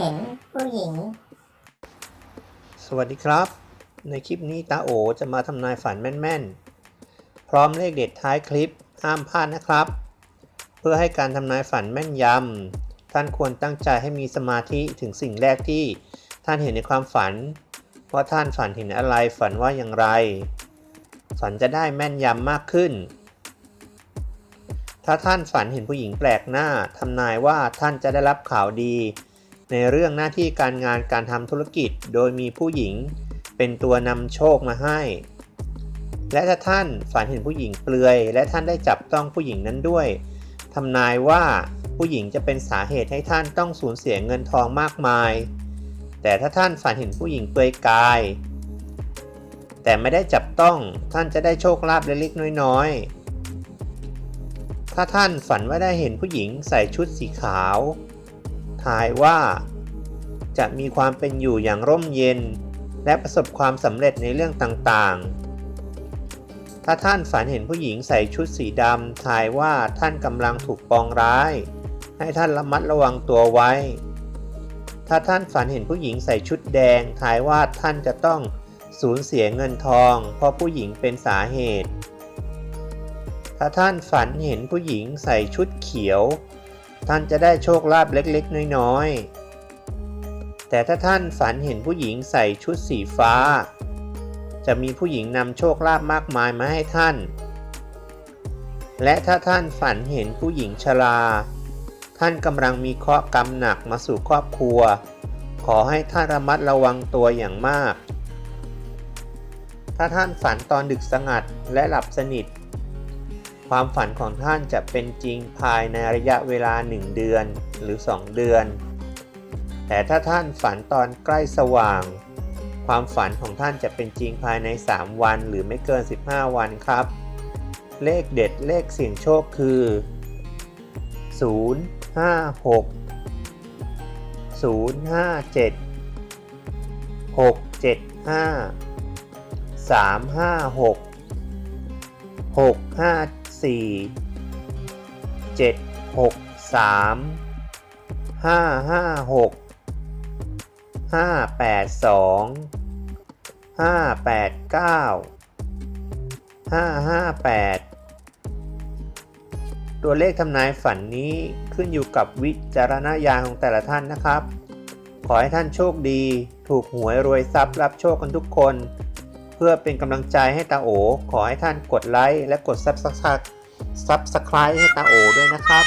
ห็นผู้หญิง สวัสดีครับ ในคลิปนี้ตาโอจะมาทำนายฝันแม่นๆ พร้อมเลขเด็ดท้ายคลิปห้ามพลาดนะครับ เพื่อให้การทำนายฝันแม่นยำท่านควรตั้งใจให้มีสมาธิถึงสิ่งแรกที่ท่านเห็นในความฝัน ว่าท่านฝันเห็นอะไรฝันว่าอย่างไร ฝันจะได้แม่นยำมากขึ้นถ้าท่านฝันเห็นผู้หญิงแปลกหน้าทำนายว่าท่านจะได้รับข่าวดี ในเรื่องหน้าที่การงานการทำธุรกิจโดยมีผู้หญิงเป็นตัวนำโชคมาให้ และถ้าท่านฝันเห็นผู้หญิงเปลือย และท่านได้จับต้องผู้หญิงนั้นด้วยทำนายว่าผู้หญิงจะเป็นสาเหตุให้ท่านต้องสูญเสียเงินทองมากมาย แต่ถ้าท่านฝันเห็นผู้หญิงเปลือยกาย แต่ไม่ได้จับต้องท่านจะได้โชคลาภเล็กๆน้อยๆ ถ้าท่านฝันว่าได้เห็นผู้หญิงใส่ชุดสีขาว ทายว่า จะมีความเป็นอยู่อย่างร่มเย็น และประสบความสำเร็จในเรื่องต่างๆ ถ้าท่านฝันเห็นผู้หญิงใส่ชุดสีดำทายว่าท่านกำลังถูกปองร้าย ให้ท่านระมัดระวังตัวไว้ ถ้าท่านฝันเห็นผู้หญิงใส่ชุดแดงทายว่าท่านจะต้องสูญเสียเงินทอง เพราะผู้หญิงเป็นสาเหตุ ถ้าท่านฝันเห็นผู้หญิงใส่ชุดเขียว ท่านจะได้โชคลาภเล็กๆ น้อยๆ แต่ถ้าท่านฝันเห็นผู้หญิงใส่ชุดสีฟ้า จะมีผู้หญิงนำโชคลาภมากมายมาให้ท่าน และถ้าท่านฝันเห็นผู้หญิงชรา ท่านกำลังมีเคราะห์กรรมหนักมาสู่ครอบครัว ขอให้ท่านระมัดระวังตัวอย่างมาก ถ้าท่านฝันตอนดึกสงัดและหลับสนิท ความฝันของท่านจะเป็นจริงภายในระยะเวลา 1 เดือนหรือ 2 เดือน แต่ถ้าท่านฝันตอนใกล้สว่าง ความฝันของท่านจะเป็นจริงภายใน 3 วันหรือไม่เกิน 15 วันครับ เลขเด็ดเลขเสี่ยงโชคคือ 0 5 6 0 5 7 6 7 5 3 5 6 6 5 4 7 6 3 5 5 6 5 8 2 5 8 9 5 5 8 ตัวเลขทำนายฝันนี้ขึ้นอยู่กับวิจารณญาณของแต่ละท่านนะครับ ขอให้ท่านโชคดี ถูกหวยรวยทรัพย์รับโชคกันทุกคน เพื่อเป็นกำลังใจให้ตาโอ ขอให้ท่านกดไลค์และกดซับสไครต์ Subscribe ให้ตาโอด้วยนะครับ